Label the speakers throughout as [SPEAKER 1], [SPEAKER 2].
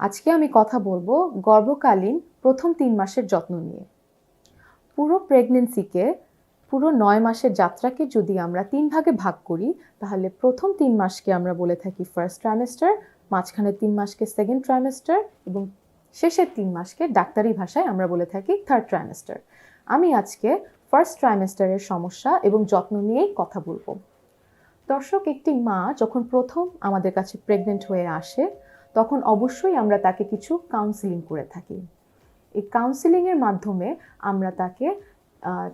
[SPEAKER 1] আজকে আমি কথা বলব গর্ভকালীন প্রথম তিন মাসের যত্ন নিয়ে। পুরো প্রেগনেন্সিকে পুরো নয় মাসের যাত্রাকে যদি আমরা তিন ভাগে ভাগ করি, তাহলে প্রথম তিন মাসকে আমরা বলে থাকি ফার্স্ট ট্রাইমেস্টার মাঝখানের তিন মাসকে সেকেন্ড ট্রাইমেস্টার এবং শেষের তিন মাসকে ডাক্তারি ভাষায় আমরা বলে থাকি থার্ড ট্রাইমেস্টার আমি আজকে ফার্স্ট ট্রাইমেস্টারের সমস্যা এবং যত্ন নিয়েই কথা বলব। দর্শক, একটি মা যখন প্রথম আমাদের কাছে প্রেগনেন্ট হয়ে আসে তখন অবশ্যই আমরা তাকে কিছু কাউন্সিলিং করে থাকি। এই কাউন্সিলিংয়ের মাধ্যমে আমরা তাকে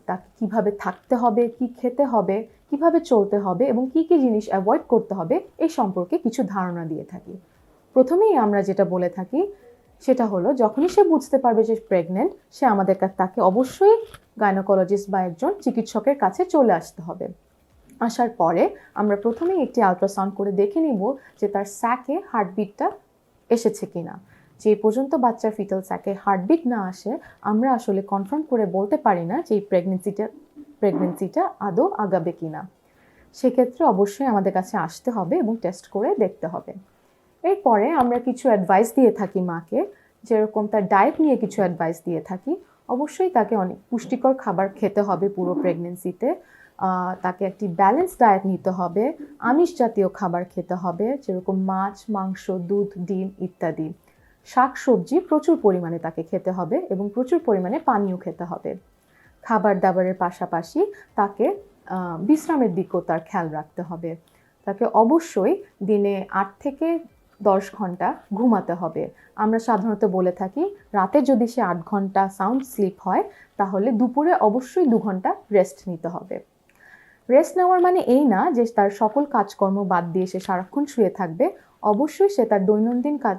[SPEAKER 1] তাকে কীভাবে থাকতে হবে, কি খেতে হবে, কীভাবে চলতে হবে এবং কি কি জিনিস অ্যাভয়েড করতে হবে এই সম্পর্কে কিছু ধারণা দিয়ে থাকি। প্রথমেই আমরা যেটা বলে থাকি সেটা হলো, যখনই সে বুঝতে পারবে যে প্রেগনেন্ট সে আমাদের তাকে অবশ্যই গাইনোকোলজিস্ট বা একজন চিকিৎসকের কাছে চলে আসতে হবে। আসার পরে আমরা প্রথমেই একটি আলট্রাসাউন্ড করে দেখে নিব যে তার স্যাকে হার্টবিটটা এসেছে কিনা। যে পর্যন্ত বাচ্চার ফিটাল স্যাকে হার্টবিট না আসে, আমরা আসলে কনফার্ম করে বলতে পারি না যে এই প্রেগনেন্সিটা প্রেগনেন্সিটা আদৌ আগাবে কিনা। সেক্ষেত্রে অবশ্যই আমাদের কাছে আসতে হবে এবং টেস্ট করে দেখতে হবে। এরপরে আমরা কিছু অ্যাডভাইস দিয়ে থাকি মাকে, যেরকম তার ডায়েট নিয়ে কিছু অ্যাডভাইস দিয়ে থাকি। অবশ্যই তাকে অনেক পুষ্টিকর খাবার খেতে হবে পুরো প্রেগনেন্সিতে তাকে একটি ব্যালেন্স ডায়েট নিতে হবে, আমিষ জাতীয় খাবার খেতে হবে, যেরকম মাছ, মাংস, দুধ, ডিম ইত্যাদি। শাক সবজি প্রচুর পরিমাণে তাকে খেতে হবে এবং প্রচুর পরিমাণে পানীয় খেতে হবে। খাবার দাবারের পাশাপাশি তাকে বিশ্রামের দিকেও তার খেয়াল রাখতে হবে। তাকে অবশ্যই দিনে আট থেকে দশ ঘণ্টা ঘুমাতে হবে। আমরা সাধারণত বলে থাকি, রাতে যদি সে আট ঘণ্টা সাউন্ড স্লিপ হয়, তাহলে দুপুরে অবশ্যই দু ঘণ্টা রেস্ট নিতে হবে। রেস্ট নেওয়ার মানে এই না যে তার সকল কাজকর্ম বাদ দিয়ে সে সারাক্ষণ শুয়ে থাকবে। অবশ্যই সে তার দৈনন্দিন কাজ,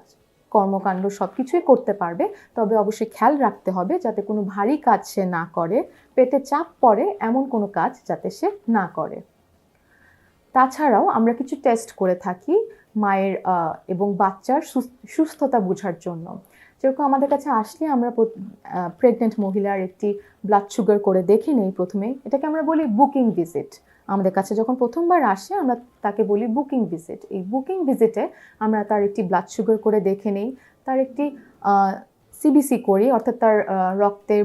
[SPEAKER 1] কর্মকাণ্ড সব কিছুই করতে পারবে। তবে অবশ্যই খেয়াল রাখতে হবে যাতে কোনো ভারী কাজ সে না করে। পেটে চাপ পড়ে এমন কোনো কাজ যাতে সে না করে। তাছাড়াও আমরা কিছু টেস্ট করে থাকি মায়ের এবং বাচ্চার সুস- সুস্থতা বোঝার জন্য। যেরকম আমাদের কাছে আসলে আমরা প্রেগনেন্ট মহিলার একটি ব্লাড সুগার করে দেখে নেই প্রথমে। এটাকে আমরা বলি বুকিং ভিজিট আমাদের কাছে যখন প্রথমবার আসে, আমরা তাকে বলি বুকিং ভিজিট এই বুকিং ভিজিটে আমরা তার একটি ব্লাড সুগার করে দেখে নেই। তার একটি সিবিসি করি, অর্থাৎ তার রক্তের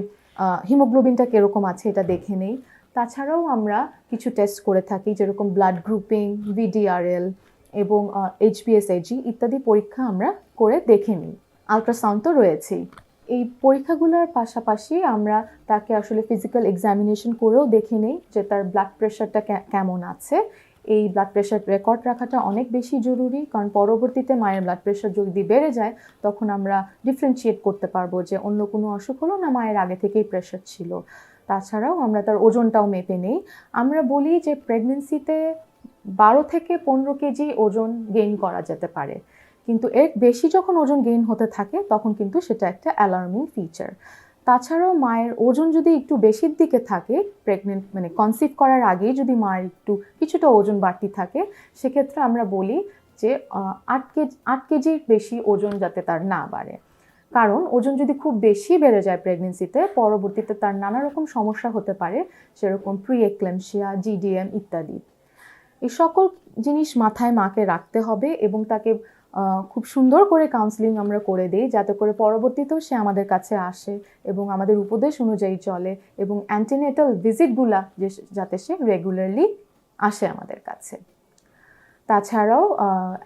[SPEAKER 1] হিমোগ্লোবিনটা কীরকম আছে এটা দেখে নেই। তাছাড়াও আমরা কিছু টেস্ট করে থাকি, যেরকম ব্লাড গ্রুপিং ভিডিআরএল এবং এইচবিএসএজি ইত্যাদি পরীক্ষা আমরা করে দেখে নিই। আলট্রাসাউন্ড তো রয়েছেই। এই পরীক্ষাগুলোর পাশাপাশি আমরা তাকে আসলে ফিজিক্যাল এক্সামিনেশন করেও দেখে নিই যে তার ব্লাড প্রেশারটা কেমন আছে। এই ব্লাড প্রেশার রেকর্ড রাখাটা অনেক বেশি জরুরি, কারণ পরবর্তীতে মায়ের ব্লাড প্রেশার যদি বেড়ে যায়, তখন আমরা ডিফারেন্সিয়েট করতে পারব যে অন্য কোনো অসুখ হলো না মায়ের আগে থেকেই প্রেশার ছিল। তাছাড়াও আমরা তার ওজনটাও মেপে নেই। আমরা বলি যে প্রেগনেন্সিতে বারো থেকে পনেরো কেজি ওজন গেইন করা যেতে পারে। কিন্তু এর বেশি যখন ওজন গেইন হতে থাকে, তখন কিন্তু সেটা একটা অ্যালার্মিং ফিচার তাছাড়াও মায়ের ওজন যদি একটু বেশির দিকে থাকে প্রেগনেন্ট মানে কনসিভ করার আগেই যদি মায়ের একটু কিছুটা ওজন বাড়তি থাকে, সেক্ষেত্রে আমরা বলি যে আট কেজি, আট কেজির বেশি ওজন যাতে তার না বাড়ে। কারণ ওজন যদি খুব বেশি বেড়ে যায় প্রেগনেন্সিতে পরবর্তীতে তার নানা রকম সমস্যা হতে পারে, সেরকম প্রি এক্লেমশিয়া জিডিএম ইত্যাদি। এই সকল জিনিস মাথায় মাকে রাখতে হবে এবং তাকে খুব সুন্দর করে কাউন্সিলিং আমরা করে দিই, যাতে করে পরবর্তীতেও সে আমাদের কাছে আসে এবং আমাদের উপদেশ অনুযায়ী চলে এবং অ্যান্টিনেটাল ভিজিটগুলা যে যাতে সে রেগুলারলি আসে আমাদের কাছে। তাছাড়াও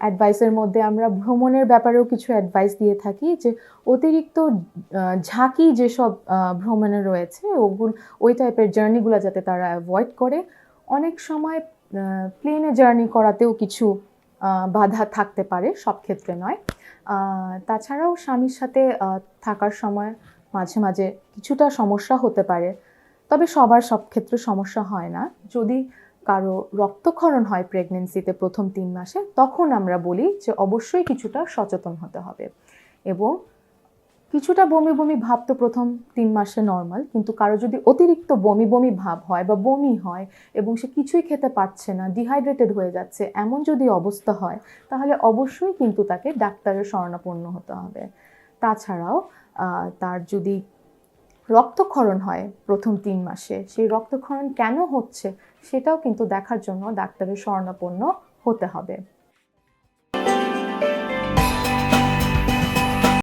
[SPEAKER 1] অ্যাডভাইসের মধ্যে আমরা ভ্রমণের ব্যাপারেও কিছু অ্যাডভাইস দিয়ে থাকি যে অতিরিক্ত ঝাঁকি যেসব ভ্রমণে রয়েছে, ওগুলো, ওই টাইপের জার্নিগুলো যাতে তারা অ্যাভয়েড করে। অনেক সময় প্লেনে জার্নি করাতেও কিছু বাধা থাকতে পারে, সব ক্ষেত্রে নয়। তাছাড়াও স্বামীর সাথে থাকার সময় মাঝে মাঝে কিছুটা সমস্যা হতে পারে। তবে সবার সব ক্ষেত্রে সমস্যা হয় না। যদি কারও রক্তক্ষরণ হয় প্রেগনেন্সিতে প্রথম তিন মাসে, তখন আমরা বলি যে অবশ্যই কিছুটা সচেতন হতে হবে। এবং কিছুটা বমি বমি ভাব তো প্রথম তিন মাসে নর্মাল কিন্তু কারও যদি অতিরিক্ত বমি বমি ভাব হয় বা বমি হয় এবং সে কিছুই খেতে পারছে না ডিহাইড্রেটেড হয়ে যাচ্ছে, এমন যদি অবস্থা হয়, তাহলে অবশ্যই কিন্তু তাকে ডাক্তারের শরণাপন্ন হতে হবে। তাছাড়াও তার যদি রক্তক্ষরণ হয় প্রথম তিন মাসে, সেই রক্তক্ষরণ কেন হচ্ছে সেটাও কিন্তু দেখার জন্য ডাক্তারের শরণাপন্ন হতে হবে।